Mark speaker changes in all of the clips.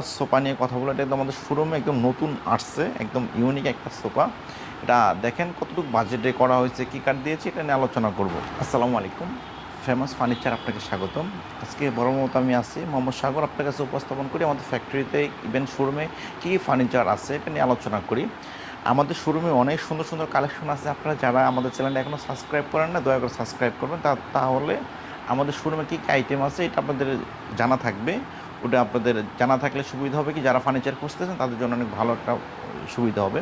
Speaker 1: Sofa নিয়ে কথা বলে এটা একদম আমাদের শোরুমে একদম নতুন আসছে, একদম ইউনিক একটা সোফা এটা দেখেন কতটুকু বাজেটে করা হয়েছে, কী কার্ড দিয়েছে, এটা নিয়ে আলোচনা করব। আসসালামু আলাইকুম। ফেমাস ফার্নিচার আপনাকে স্বাগতম। আজকে বড় মতো আমি আছি, মোহাম্মদ সাগর আপনার কাছে উপস্থাপন করি। আমাদের ফ্যাক্টরিতে ইভেন শোরুমে কী কী ফার্নিচার আছে, এটা নিয়ে আলোচনা করি। আমাদের শোরুমে অনেক সুন্দর সুন্দর কালেকশন আছে। আপনারা যারা আমাদের চ্যানেলটা এখনও সাবস্ক্রাইব করেন না, দয়া করে সাবস্ক্রাইব করবেন। তা, তাহলে আমাদের শোরুমে কী কী আইটেম আছে, এটা আপনাদের জানা থাকবে। ওটা আপনাদের জানা থাকলে সুবিধা হবে কি? যারা ফার্নিচার খুঁজতেছেন, তাদের জন্য অনেক ভালো একটা সুবিধা হবে।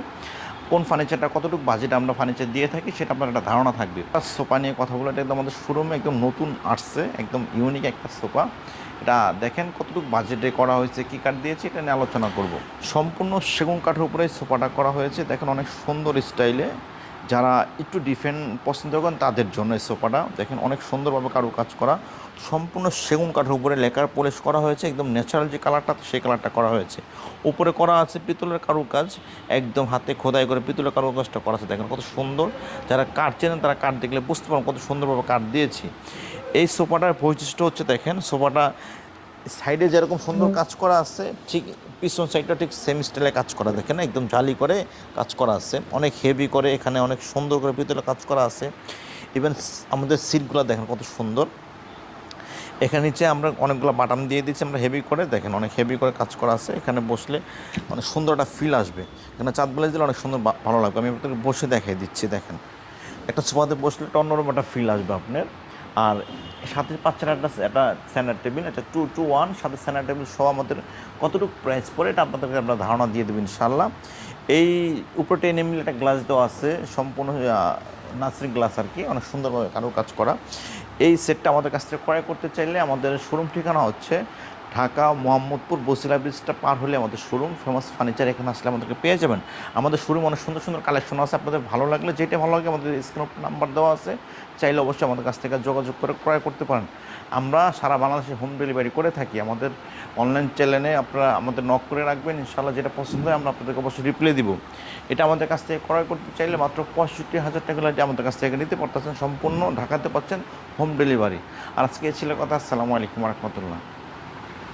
Speaker 1: কোন ফার্নিচারটা কতটুকু বাজেট আমরা ফার্নিচার দিয়ে থাকি, সেটা আপনার একটা ধারণা থাকবে। সোফা নিয়ে কথা বলে এটা একদম আমাদের শোরুমে একদম নতুন আসছে, একদম ইউনিক একটা সোফা। এটা দেখেন কতটুকু বাজেটে করা হয়েছে, কী কাঠ দিয়েছে, এটা নিয়ে আলোচনা করব। সম্পূর্ণ সেগুন কাঠের উপরে সোফাটা করা হয়েছে। দেখেন অনেক সুন্দর স্টাইলে যারা একটু ডিফেন্ট পছন্দ করেন তাদের জন্য এই সোফাটা। দেখেন, অনেক সুন্দরভাবে কারু কাজ করা। সম্পূর্ণ সেগুন কাঠের উপরে লেকার পলিশ করা হয়েছে। একদম ন্যাচারাল যে কালারটা সেই কালারটা করা হয়েছে। উপরে করা আছে পিতলের কারুকাজ। একদম হাতে খোদাই করে পিতলের কারুকাজটা করা আছে। দেখেন কত সুন্দর। যারা কাঠ চেনেন, তারা কাঠ দেখলে বুঝতে পারেন কত সুন্দরভাবে কাঠ দিয়েছি। এই সোফাটার বৈশিষ্ট্য হচ্ছে, দেখেন, সোফাটা সাইডে যেরকম সুন্দর কাজ করা আছে ঠিক পিছন সাইডটা ঠিক সেম স্টাইলে কাজ করা দেখেন একদম জালি করে কাজ করা আছে। অনেক হেভি করে এখানে অনেক সুন্দর করে ভিতরে কাজ করা আছে। ইভেন আমাদের সিটগুলো দেখেন কত সুন্দর। এখানে নিচে আমরা অনেকগুলো বাটাম দিয়ে দিচ্ছি আমরা হেভি করে দেখেন অনেক হেভি করে কাজ করা আছে। এখানে বসলে অনেক সুন্দর একটা ফিল আসবে। এখানে চাঁদ বেলা দিলে অনেক সুন্দর ভালো লাগবে। আমি আপনাকে বসে দেখাই দিচ্ছি দেখেন। একটা সোফাতে বসলে একটা অন্যরকম একটা ফিল আসবে আপনার। আর সাথে পাচ্ছেন একটা একটা স্যান্ডার টেবিল একটা টু টু ওয়ান সাথে স্যান্ডার টেবিল সহ আমাদের কতটুকু প্রাইস পড়ে এটা আপনাদেরকে আমরা ধারণা দিয়ে দেবো ইনশাল্লাহ এই উপরে টেন এমএল একটা গ্লাস দেওয়া আছে, সম্পূর্ণ নার্সারি গ্লাস আর কি, অনেক সুন্দরভাবে কারও কাজ করা। এই সেটটা আমাদের কাছ থেকে ক্রয় করতে চাইলে আমাদের শোরুম ঠিকানা হচ্ছে ঢাকা, মোহাম্মদপুর বসিলা ব্রিজটা পার হলে আমাদের শোরুম ফেমাস ফার্নিচার এখানে আসলে আমাদেরকে পেয়ে যাবেন। আমাদের শোরুম অনেক সুন্দর সুন্দর কালেকশন আছে, আপনাদের ভালো লাগলে যেটা ভালো লাগে আমাদের স্ক্রিন নাম্বার দেওয়া আছে, চাইলে অবশ্যই আমাদের কাছ থেকে যোগাযোগ করে ক্রয় করতে পারেন। আমরা সারা বাংলাদেশে হোম ডেলিভারি করে থাকি, আমাদের অনলাইন চ্যানেলে আপনারা আমাদের নক করে রাখবেন ইনশাল্লাহ যেটা পছন্দ হয় আমরা আপনাদেরকে অবশ্যই রিপ্লাই দিব। এটা আমাদের কাছ থেকে ক্রয় করতে চাইলে মাত্র পঁয়ষট্টি হাজার টাকা লাগে আমাদের কাছ থেকে নিতে পারতেছেন, সম্পূর্ণ ঢাকাতে পাচ্ছেন হোম ডেলিভারি আর আজকে ছিল কথা, আসসালামু আলাইকুম রহমতুল্লাহ।